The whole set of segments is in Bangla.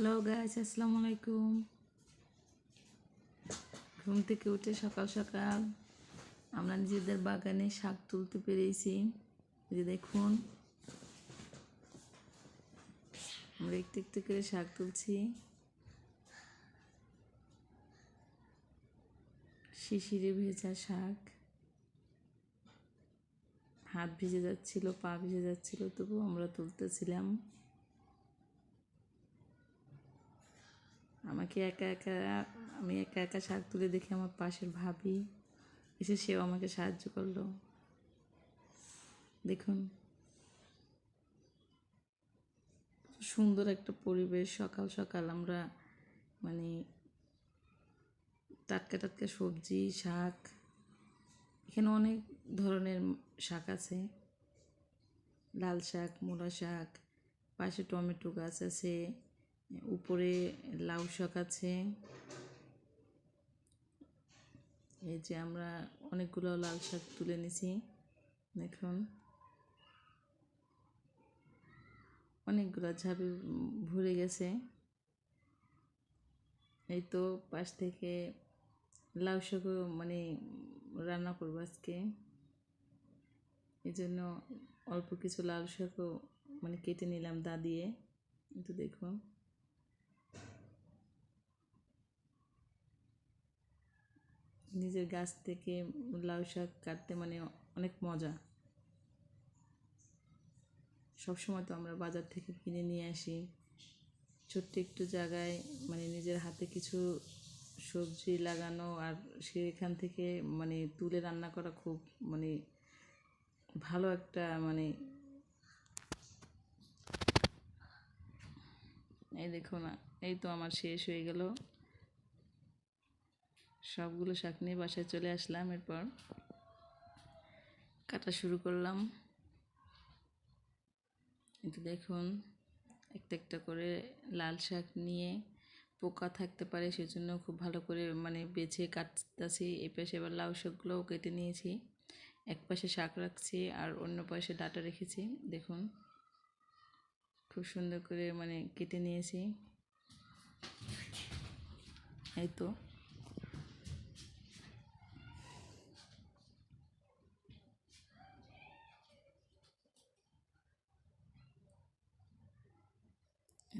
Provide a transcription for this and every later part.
হ্যালো গাইস আসসালামু আলাইকুম ঘুম থেকে উঠে সকাল সকাল আমরা নিজেদের বাগানে শাক তুলতে পেরেছি। যে দেখুন, আমরা একটু একটু করে শাক তুলছি। শিশিরে ভেজা শাক। হাত ভিজে যাচ্ছিল, পা ভিজে যাচ্ছিল তবু আমরা তুলতেছিলাম। আমাকে একা একা, আমি একা একা শাক তুলে দেখে আমার পাশের ভাবি এসে সেও আমাকে সাহায্য করল। দেখুন সুন্দর একটা পরিবেশ। সকাল সকাল আমরা মানে টাটকা টাটকা সবজি, শাক, এখানে অনেক ধরনের শাক আছে। লাল শাক, মূলা শাক, পাশে টমেটো গাছ আছে। উপরে লাউ শাক আছে। এই যে আমরা অনেকগুলো লাল শাক তুলে নিছি, দেখুন। অনেকগুলো ঝাঁপি ভরে গেছে। এই তো পাশ থেকে লাউ শাকও মানে রান্না করব আজকে। এই জন্য অল্প কিছু লাল শাকও মানে কেটে নিলাম দা দিয়ে। একটু দেখুন। নিজের গাছ থেকে লাউ শাক কাটতে মানে অনেক মজা। সবসময় তো আমরা বাজার থেকে কিনে নিয়ে আসি। ছোট্ট একটু জায়গায় মানে নিজের হাতে কিছু সবজি লাগানো আর সেখান থেকে মানে তুলে রান্না করা খুব মানে ভালো একটা মানে এই দেখো না এই তো আমার শেষ হয়ে গেল। সবগুলো শাক নিয়ে বাসায় চলে আসলাম এরপর। কাটা শুরু করলাম। কিন্তু দেখুন, একটা একটা করে লাল শাক নিয়ে পোকা থাকতে পারে, সেজন্য খুব ভালো করে মানে বেছে কাটতেছি। এই পাশে এবার লাউ শাকগুলোও কেটে নিয়েছি। এক পাশে শাক রাখছি আর অন্য পাশে ডাটা রেখেছি। দেখুন, খুব সুন্দর করে মানে কেটে নিয়েছি। এই তো।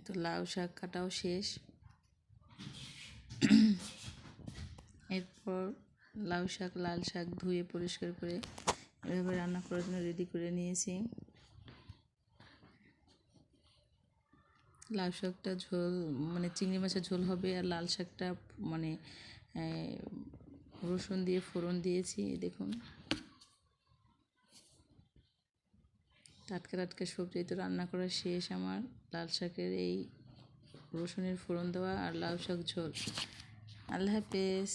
তো লাউ শাক কাটাও শেষ। এরপর লাউ শাক, লাল শাক ধুয়ে পরিষ্কার করে এভাবে রান্না করার জন্য রেডি করে নিয়েছি। লাউ শাকটা ঝোল মানে চিংড়ি মাছের ঝোল হবে আর লাল শাকটা মানে রসুন দিয়ে ফোড়ন দিয়েছি দেখুন। টাটকা টাটকা সবজি তো রান্না করা শেষ আমার। লাল শাকের এই রসুনের ফোড়ন দেওয়া আর লাল শাক ঝোল। আল্লাহ হাফেজ।